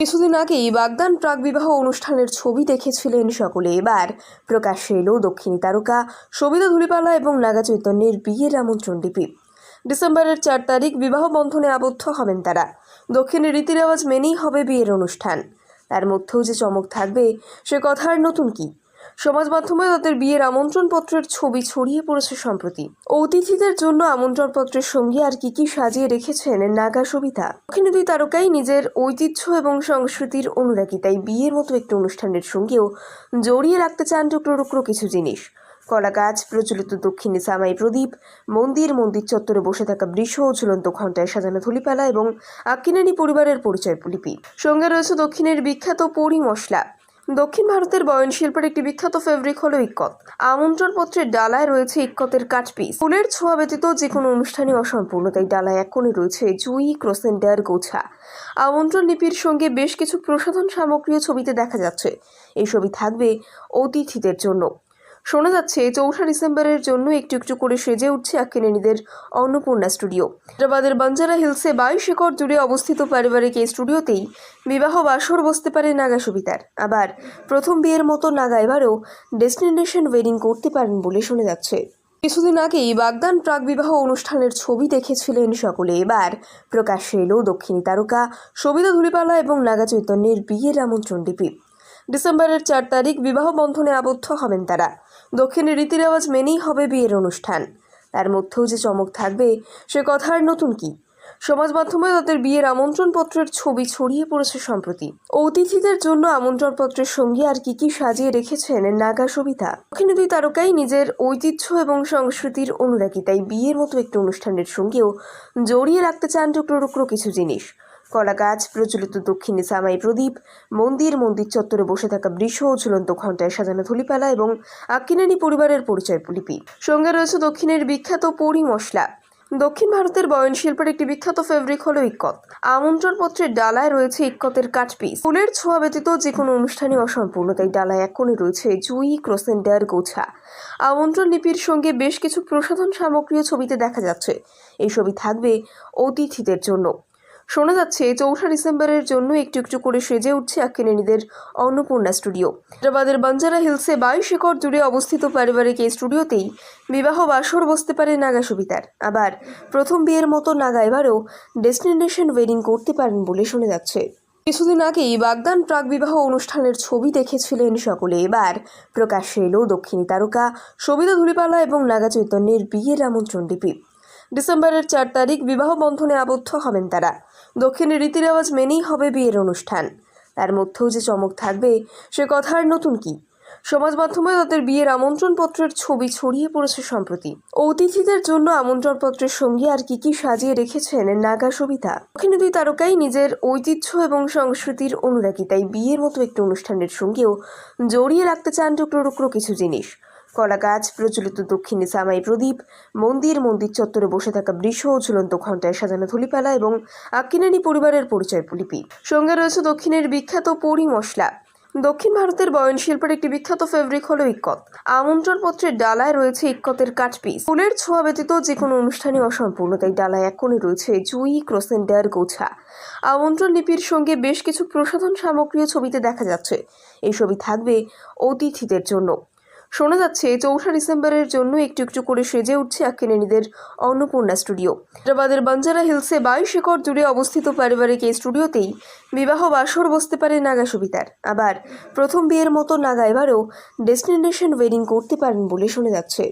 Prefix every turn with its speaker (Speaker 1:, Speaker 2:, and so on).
Speaker 1: কিছুদিন আগেই বাগদান প্রাক বিবাহ অনুষ্ঠানের ছবি দেখেছিলেন সকলে। এবার প্রকাশ্যে এলো দক্ষিণী তারকা সবিতা ধুলিপালা এবং নাগা চৈতন্যের বিয়ের আমন্ত্রণ লিপি। ডিসেম্বরের চার তারিখ বিবাহ বন্ধনে আবদ্ধ হবেন তারা। দক্ষিণের রীতিরেওয়াজ মেনেই হবে বিয়ের অনুষ্ঠান। তার মধ্যেও যে চমক থাকবে, সে কথার নতুন কি? সমাজ মাধ্যমে তাদের বিয়ের আমন্ত্রণপত্রের ছবি ছড়িয়ে পড়েছে সম্প্রতি। অতিথিদের জন্য আমন্ত্রণপত্রের সঙ্গে আর কি কি সাজিয়ে রেখেছেন নাগা সবিতা? ওখানে দুই তারকাই নিজের ঐতিহ্য এবং সংস্কৃতির অনুরাগী, তাই বিয়ের মতো একটি অনুষ্ঠানের সঙ্গেও জড়িয়ে রাখতে চান টুকরো টুকরো কিছু জিনিস। কলা গাছ প্রচলিত দক্ষিণে সামাই প্রদীপ, মন্দির মন্দির চত্বরে বসে থাকা বৃষ, ঝুলন্ত ঘণ্টায় সাজানো থলিপালা এবং আক্কিনানি পরিবারের পরিচয় লিপি সঙ্গে রয়েছে দক্ষিণের বিখ্যাত পরি মশলা। দক্ষিণ ভারতের বয়ন শিল্পের একটি বিখ্যাত ফেব্রিক হলো ইক্কত। আমন্ত্রণ পত্রের ডালায় রয়েছে ইক্কতের কাটপিস ফুলের ছোঁয়া ব্যতীত যে কোনো অনুষ্ঠানে অসম্পূর্ণ, তাই ডালায় এখনই রয়েছে জুই ক্রোসেন্ডার গোছা। আমন্ত্রণ লিপির সঙ্গে বেশ কিছু প্রসাধন সামগ্রীও ছবিতে দেখা যাচ্ছে। এই ছবি থাকবে অতিথিদের জন্য। শোনা যাচ্ছে, চৌঠা ডিসেম্বরের জন্য একটু একটু করে সেজে উঠছে আক্কিনেনিদের অন্নপূর্ণা স্টুডিও। হায়দ্রাবাদের বাঞ্জারা হিলসে বাইশ একর জুড়ে অবস্থিত পারিবারিক এই স্টুডিওতেই বিবাহ বাসর বসতে পারে নাগা সুবিতার আবার প্রথম বিয়ের মতো নাগা এবারও ডেস্টিনেশন ওয়েডিং করতে পারেন বলে শোনা যাচ্ছে। কিছুদিন আগেই বাগদান প্রাক বিবাহ অনুষ্ঠানের ছবি দেখেছিলেন সকলে। এবার প্রকাশ্যে এলো দক্ষিণী তারকা সবিতা ধুলিপালা এবং নাগা চৈতন্যের বিয়ের আমন্ত্রণ লিপি। ডিসেম্বরের চার তারিখ বিবাহ বন্ধনে আবদ্ধ হবেন তারা। দক্ষিণের রীতিরেওয়াজ মেনেই হবে বিয়ের অনুষ্ঠান। তার মধ্যেও যে চমক থাকবে, সে কথার নতুন কি? সমাজ মাধ্যমে তাদের বিয়ের আমন্ত্রণপত্রের ছবি ছড়িয়ে পড়েছে সম্প্রতি। অতিথিদের জন্য আমন্ত্রণপত্রের সঙ্গে আর কি কি সাজিয়ে রেখেছেন নাগা সবিতা? ওখানে দুই তারকাই নিজের ঐতিহ্য এবং সংস্কৃতির অনুরাগী, তাই বিয়ের মতো একটি অনুষ্ঠানের সঙ্গেও জড়িয়ে রাখতে চান টুকরো টুকরো কিছু জিনিস। কলা গাছ প্রচলিত দক্ষিণে সামাই প্রদীপ, মন্দির মন্দির চত্বরে বসে থাকা বৃষ ও ঝুলন্ত ঘণ্টায় সাজানো থলিপালা এবং আক্কিনানি পরিবারের পরিচয় লিপি সঙ্গে রয়েছে দক্ষিণের বিখ্যাত পরি মশলা। দক্ষিণ ভারতের বয়ন শিল্পের একটি বিখ্যাত ফেব্রিক হলো ইক্কত। আমন্ত্রণ পত্রের ডালায় রয়েছে ইক্কতের কাঠপিস ফুলের ছোঁয়া ব্যতীত যে কোনো অনুষ্ঠানে অসম্পূর্ণ, তাই ডালায় এক কোণে রয়েছে জুই, ক্রোসেন্ডার, গোছা। আমন্ত্রণ লিপির সঙ্গে বেশ কিছু প্রসাধন সামগ্রীও ছবিতে দেখা যাচ্ছে। এই ছবি থাকবে অতিথিদের জন্য। শোনা যাচ্ছে, চৌঠা ডিসেম্বরের জন্য একটু একটু করে সেজে উঠছে আক্কিনেনিদের অন্নপূর্ণা স্টুডিও। হায়দ্রাবাদের বাঞ্জারা হিলসে বাইশ একর জুড়ে অবস্থিত পারিবারিক এই স্টুডিওতেই বিবাহ বাসর বসতে পারে নাগা সুবিতার। আবার প্রথম বিয়ের মতো নাগা এবারও ডেস্টিনেশন ওয়েডিং করতে পারেন বলে শোনা যাচ্ছে। কিছুদিন আগেই বাগদান প্রাক বিবাহ অনুষ্ঠানের ছবি দেখেছিলেন সকলে। এবার প্রকাশ্যে এলো দক্ষিণী তারকা, সবিতা ধুলিপালা এবং নাগা চৈতন্যের বিয়ের আমন্ত্রণ লিপি। ডিসেম্বরের চার তারিখ বিবাহ বন্ধনে আবদ্ধ হবেন তারা। দক্ষিণের রীতিরেওয়াজ মেনেই হবে বিয়ের অনুষ্ঠান। তার মধ্যেও যে চমক থাকবে, সে কথার নতুন কি? সমাজ মাধ্যমে তাদের বিয়ের আমন্ত্রণপত্রের ছবি ছড়িয়ে পড়েছে সম্প্রতি। অতিথিদের জন্য আমন্ত্রণপত্রের সঙ্গে আর কি কি সাজিয়ে রেখেছেন নাগা সবিতা? ওখানে দুই তারকাই নিজের ঐতিহ্য এবং সংস্কৃতির অনুরাগী, তাই বিয়ের মতো একটি অনুষ্ঠানের সঙ্গেও জড়িয়ে রাখতে চান টুকরো টুকরো কিছু জিনিস। কলা গাছ, প্রচলিত দক্ষিণে সামাই প্রদীপ, মন্দির মন্দির চত্বরে বসে থাকা বৃষ ও ঝুলন্ত ঘণ্টায় সাজানো ধুলিপালা এবং আক্কিনানি পরিবারের পরিচয় লিপি সঙ্গে রয়েছে দক্ষিণের বিখ্যাত পরি মশলা। দক্ষিণ ভারতের বয়ন শিল্পের একটি বিখ্যাত ফেব্রিক হলো ইক্কত। আমন্ত্রণ পত্রের ডালায় রয়েছে ইক্কতের কাঠপিস ফুলের ছোঁয়া ব্যতীত যে কোনো অনুষ্ঠানে অসম্পূর্ণ, তাই ডালায় এক কোণে রয়েছে জুই, ক্রোসেন্ডার, গোছা। আমন্ত্রণ লিপির সঙ্গে বেশ কিছু প্রসাধন সামগ্রীও ছবিতে দেখা যাচ্ছে। এই ছবি থাকবে অতিথিদের জন্য। শোনা যাচ্ছে, চৌঠা ডিসেম্বরের জন্য একটু একটু করে সেজে উঠছে আক্কিনেনিদের অন্নপূর্ণা স্টুডিও। হায়দ্রাবাদের বাঞ্জারা হিলসে বাইশ একর জুড়ে অবস্থিত পারিবারিক এই স্টুডিওতেই বিবাহ বাসর বসতে পারে নাগা সুবিধার। আবার প্রথম বিয়ের মতো নাগা এবারও ডেস্টিনেশন ওয়েডিং করতে পারেন বলে শোনা যাচ্ছে।